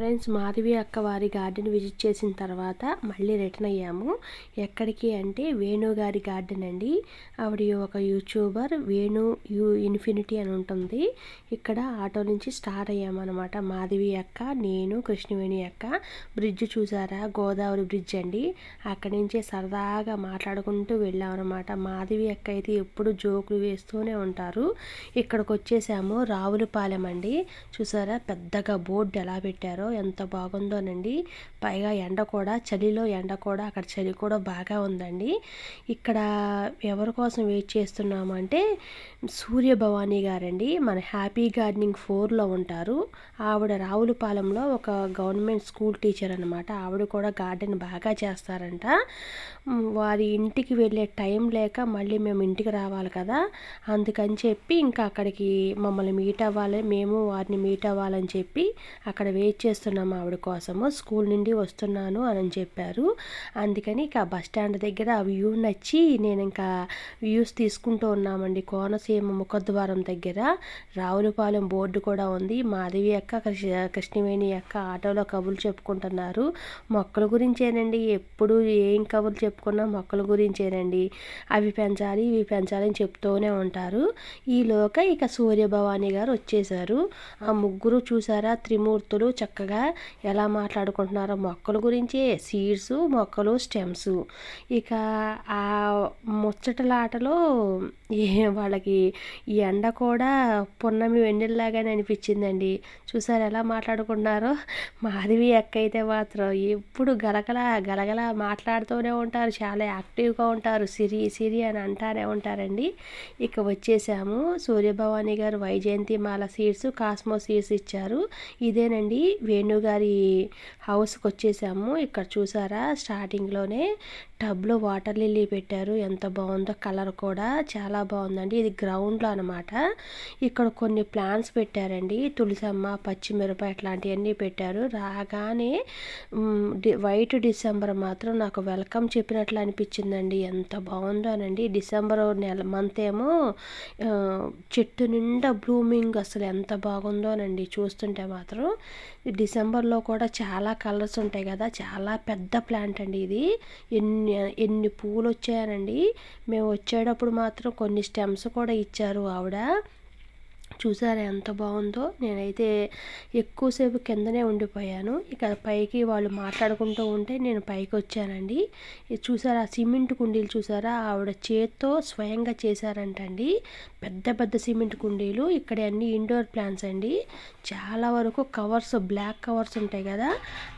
Friends Madhavi అక్క వారి garden visit చేసిన తర్వాత మళ్ళీ రిటర్న్ అయ్యాము. ఎక్కడికి అంటే వేణు గారి గార్డెన్ అండి. ఆవిడ ఒక యూట్యూబర్ వేణు యూ ఇన్ఫినిటీ అని ఉంటుంది. ఇక్కడ ఆటో నుంచి స్టార్ట్ అయ్యామన్నమాట. మాధవి అక్క నేను కృష్ణవేణి అక్క. బ్రిడ్జ్ చూసారా? గోదావరి బ్రిడ్జ్ అండి. అక్కడి నుంచే సరదాగా మాట్లాడుకుంటూ వెళ్ళామన్నమాట. మాధవి అక్క అయితే ఎప్పుడు జోకులు వేస్తూనే ఉంటారు. ఇక్కడికి వచ్చేసాము. రావులపాలెం అండి. చూసారా? పెద్దగా బోర్డు ఎలా పెట్టారో. ఎంత బాగుందోనండి. పైగా ఎండ కూడా చలిలో ఎండ కూడా అక్కడ చలి కూడా బాగా ఉందండి. ఇక్కడ ఎవరి కోసం వెయిట్ చేస్తున్నాము అంటే సూర్యభవాని గారండి. మన హ్యాపీ గార్డెనింగ్ ఫోర్లో ఉంటారు. ఆవిడ రావులపాలెంలో ఒక గవర్నమెంట్ స్కూల్ టీచర్ అనమాట ఆవిడ కూడా గార్డెన్ బాగా చేస్తారంట. వారి ఇంటికి వెళ్ళే టైం లేక మళ్ళీ మేము ఇంటికి రావాలి కదా. అందుకని చెప్పి ఇంకా అక్కడికి మమ్మల్ని మీట్ అవ్వాలి. మేము వారిని మీట్ అవ్వాలని చెప్పి అక్కడ వెయిట్ చేస్తున్నాము ఆవిడ కోసము. స్కూల్ నుండి వస్తున్నాను అని చెప్పారు. అందుకని ఇక బస్ స్టాండ్ దగ్గర ఆ వ్యూ నచ్చి నేను ఇంకా వ్యూస్ తీసుకుంటూ ఉన్నామండి కోనసీమ ముఖద్వారం దగ్గర. రావులపాలెం బోర్డు కూడా ఉంది. మాధవి అక్క కృష్ణవేణి అక్క ఆటోలో కబుర్లు చెప్పుకుంటున్నారు. మొక్కల గురించేనండి. ఎప్పుడు ఏం కబుర్లు చెప్పుకున్నా మొక్కల గురించేనండి. అవి పెంచాలి ఇవి పెంచాలి అని చెప్తూనే ఉంటారు. ఈలోక ఇక సూర్యభవాని గారు వచ్చేసారు ఆ ముగ్గురు చూసారా? త్రిమూర్తులు చక్క చక్కగా ఎలా మాట్లాడుకుంటున్నారో మొక్కల గురించి సీడ్స్ మొక్కలు స్టెమ్స్. ఇక ఆ ముచ్చటలాటలో వాళ్ళకి ఈ ఎండ కూడా పున్నమి వెన్నెల్లాగానే అనిపించిందండి. చూసారు ఎలా మాట్లాడుకుంటున్నారో? మాధవి అక్క అయితే మాత్రం ఎప్పుడు గలగల గలగల మాట్లాడుతూనే ఉంటారు. చాలా యాక్టివ్గా ఉంటారు. సిరి సిరి అని అంటారే ఉంటారండి. ఇక వచ్చేసాము. Suryabhavani garu Vyjayanthi mala seeds cosmo seeds ఇచ్చారు. ఇదేనండి వేణుగారి హౌస్కి వచ్చేసాము ఇక్కడ చూసారా? స్టార్టింగ్లోనే టబ్లో వాటర్ లిల్లీ పెట్టారు. ఎంత బాగుందో కలర్ కూడా చాలా బాగుందండి. ఇది గ్రౌండ్లో అనమాట ఇక్కడ కొన్ని ప్లాంట్స్ పెట్టారండి. తులసమ్మ పచ్చిమిరప ఇట్లాంటివన్నీ పెట్టారు. రాగానే వైట్ డిసెంబర్ మాత్రం నాకు వెల్కమ్ చెప్పినట్లు అనిపించిందండి. ఎంత బాగుందోనండి. డిసెంబర్ నెల మంత్ ఏమో చెట్టు నిండా బ్లూమింగ్ అసలు ఎంత బాగుందోనండి. చూస్తుంటే మాత్రం డిసెంబర్లో కూడా చాలా కలర్స్ ఉంటాయి కదా. చాలా పెద్ద ప్లాంట్ అండి ఇది. ఎన్ని ఎన్ని పూలు వచ్చాయనండి మేము వచ్చేటప్పుడు మాత్రం కొన్ని స్టెమ్స్ కూడా ఇచ్చారు ఆవిడ. చూసారా ఎంత బాగుందో? నేనైతే ఎక్కువసేపు కిందనే ఉండిపోయాను. ఇక పైకి వాళ్ళు మాట్లాడుకుంటూ ఉంటే నేను పైకి వచ్చానండి చూసారా సిమెంట్ కుండీలు చూసారా? ఆవిడ చేత్తో స్వయంగా చేశారంటండి. పెద్ద పెద్ద సిమెంట్ కుండీలు. ఇక్కడ అన్ని ఇండోర్ ప్లాంట్స్ అండి. చాలా వరకు కవర్స్ బ్లాక్ కవర్స్ ఉంటాయి కదా?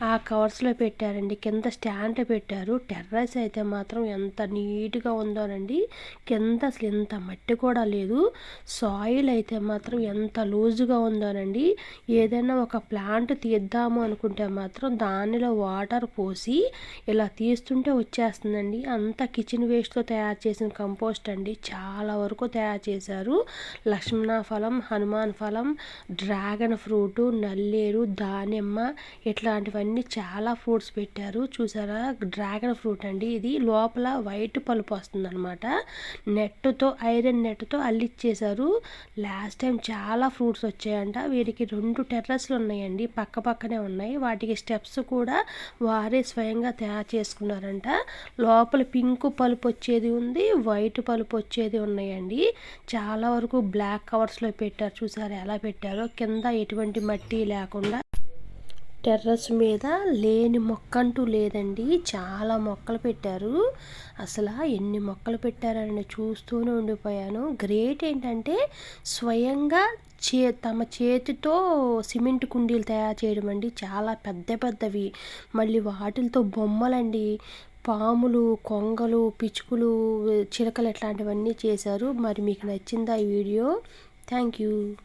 ఆ కవర్స్లో పెట్టారండి. కింద స్టాండ్ పెట్టారు. టెర్రస్ అయితే మాత్రం ఎంత నీట్గా ఉందోనండి. కింద అసలు ఎంత మట్టి కూడా లేదు. సాయిల్ అయితే మాత్రం మాత్రం ఎంత లూజుగా ఉందోనండి. ఏదైనా ఒక ప్లాంట్ తీద్దాము అనుకుంటే మాత్రం దానిలో వాటర్ పోసి ఇలా తీస్తుంటే వచ్చేస్తుందండి. అంత కిచెన్ వేస్ట్తో తయారు చేసిన కంపోస్ట్ అండి. చాలా వరకు తయారు చేశారు. లక్ష్మణ ఫలం హనుమాన్ ఫలం డ్రాగన్ ఫ్రూట్ నల్లేరు దానిమ్మ ఇట్లాంటివన్నీ చాలా ఫ్రూట్స్ పెట్టారు. చూసారా? డ్రాగన్ ఫ్రూట్ అండి ఇది. లోపల వైట్ పలుపు వస్తుందన్నమాట. నెట్తో ఐరన్ నెట్తో అల్లిచ్చేశారు. లాస్ట్ టైం చాలా ఫ్రూట్స్ వచ్చాయంట. వీరికి రెండు టెర్రస్లు ఉన్నాయండి. పక్క పక్కనే ఉన్నాయి. వాటికి స్టెప్స్ కూడా వారే స్వయంగా తయారు చేసుకున్నారంట. లోపల పింక్ పలుపు వచ్చేది ఉంది. వైట్ పలుపు వచ్చేది ఉన్నాయండి. చాలా వరకు బ్లాక్ కవర్స్లో పెట్టారు. చూసారు ఎలా పెట్టారో? కింద ఎటువంటి మట్టి లేకుండా టెర్రస్ మీద లేని మొక్క అంటూ లేదండి. చాలా మొక్కలు పెట్టారు. అసలు ఎన్ని మొక్కలు పెట్టారని చూస్తూనే ఉండిపోయాను. గ్రేట్ ఏంటంటే స్వయంగా చే తమ చేతితో సిమెంట్ కుండీలు తయారు చేయడం అండి. చాలా పెద్ద పెద్దవి. మళ్ళీ వాటిలతో బొమ్మలండి. పాములు కొంగలు పిచ్చుకలు చిలకలు ఇట్లాంటివన్నీ చేశారు. మరి మీకు నచ్చిందా ఈ వీడియో? Thank you.